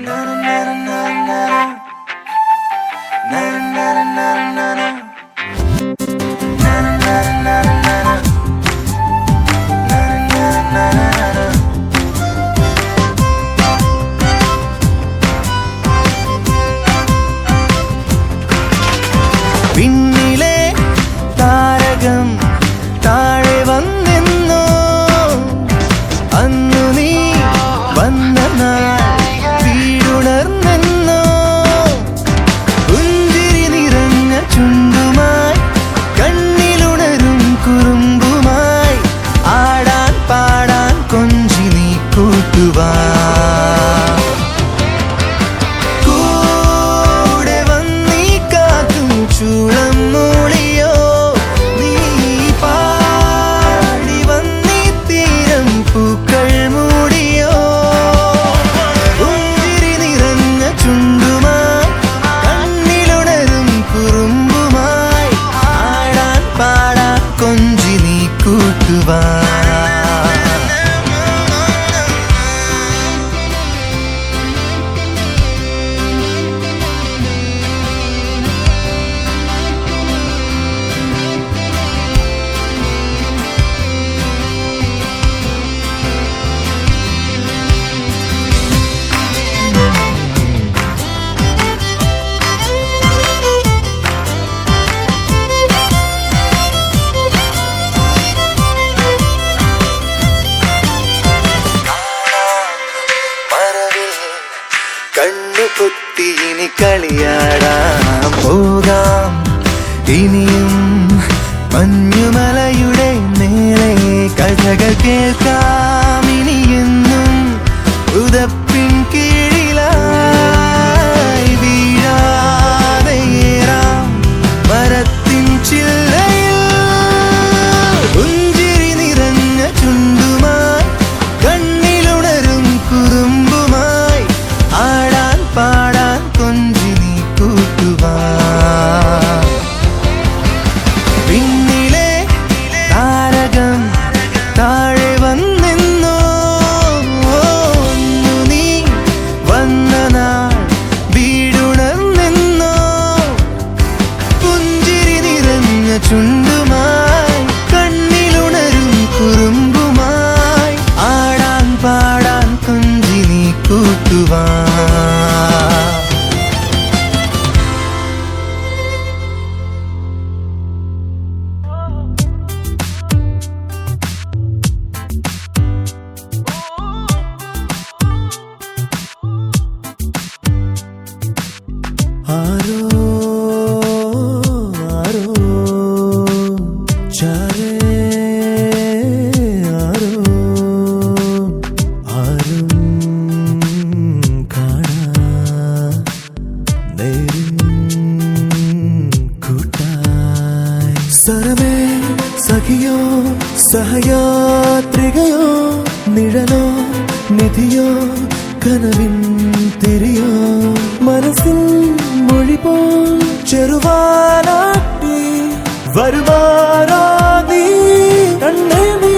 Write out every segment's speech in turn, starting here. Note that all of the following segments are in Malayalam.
na na na na más. കുട്ടി ഇനി കളിയാടാം. പോകാം. ഇനിയും മഞ്ഞുമലയുടെ നേരെ കഥ hayvan നിഴലോ നിധിയോ കനവിൻ തിരിയോ? മനസ്സിൽ മൊഴിപ്പോ ചെറുവാനാട്ടി വരുമാനാ കണ്ണേ നീ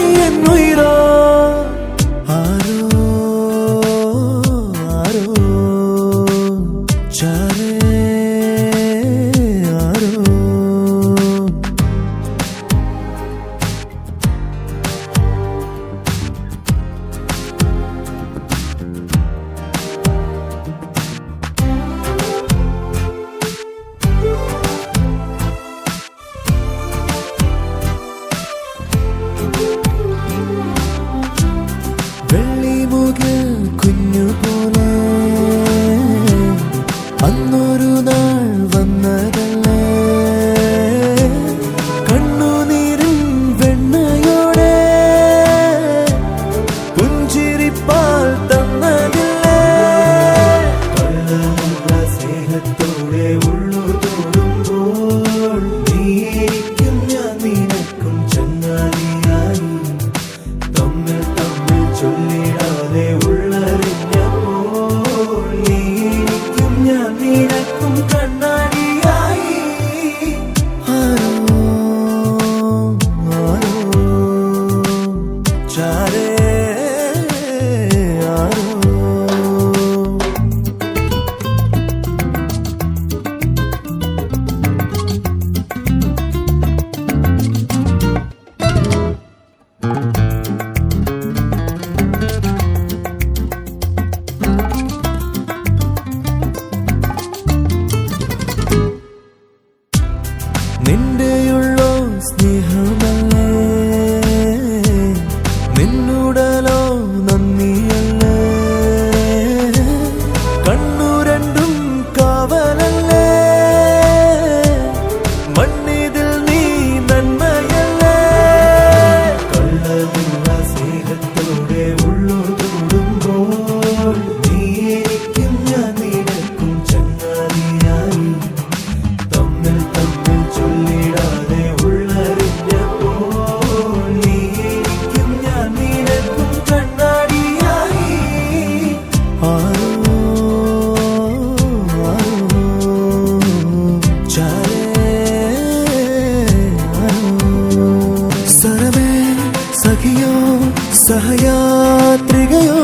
സഹയാത്രികയോ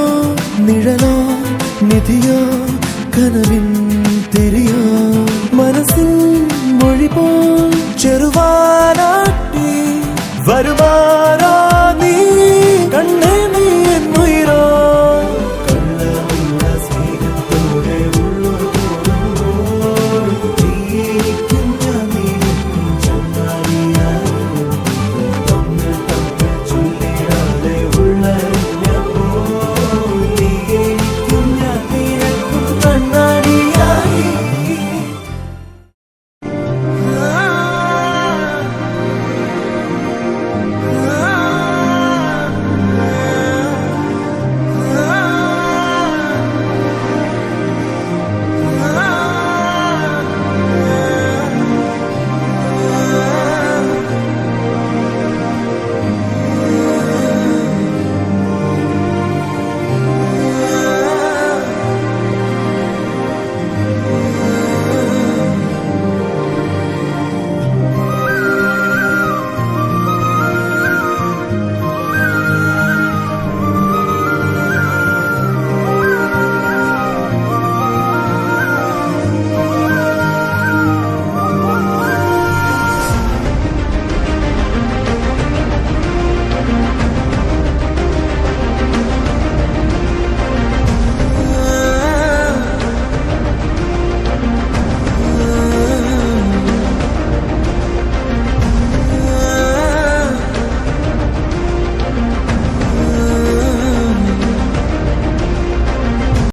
നിഴലോ നിധിയോ കനവിൻ തിരിയോ. മനസ്സിൽ മൊഴി ചെറുവാനാട്ടി വരുവാനാ നീ കണ്ണേ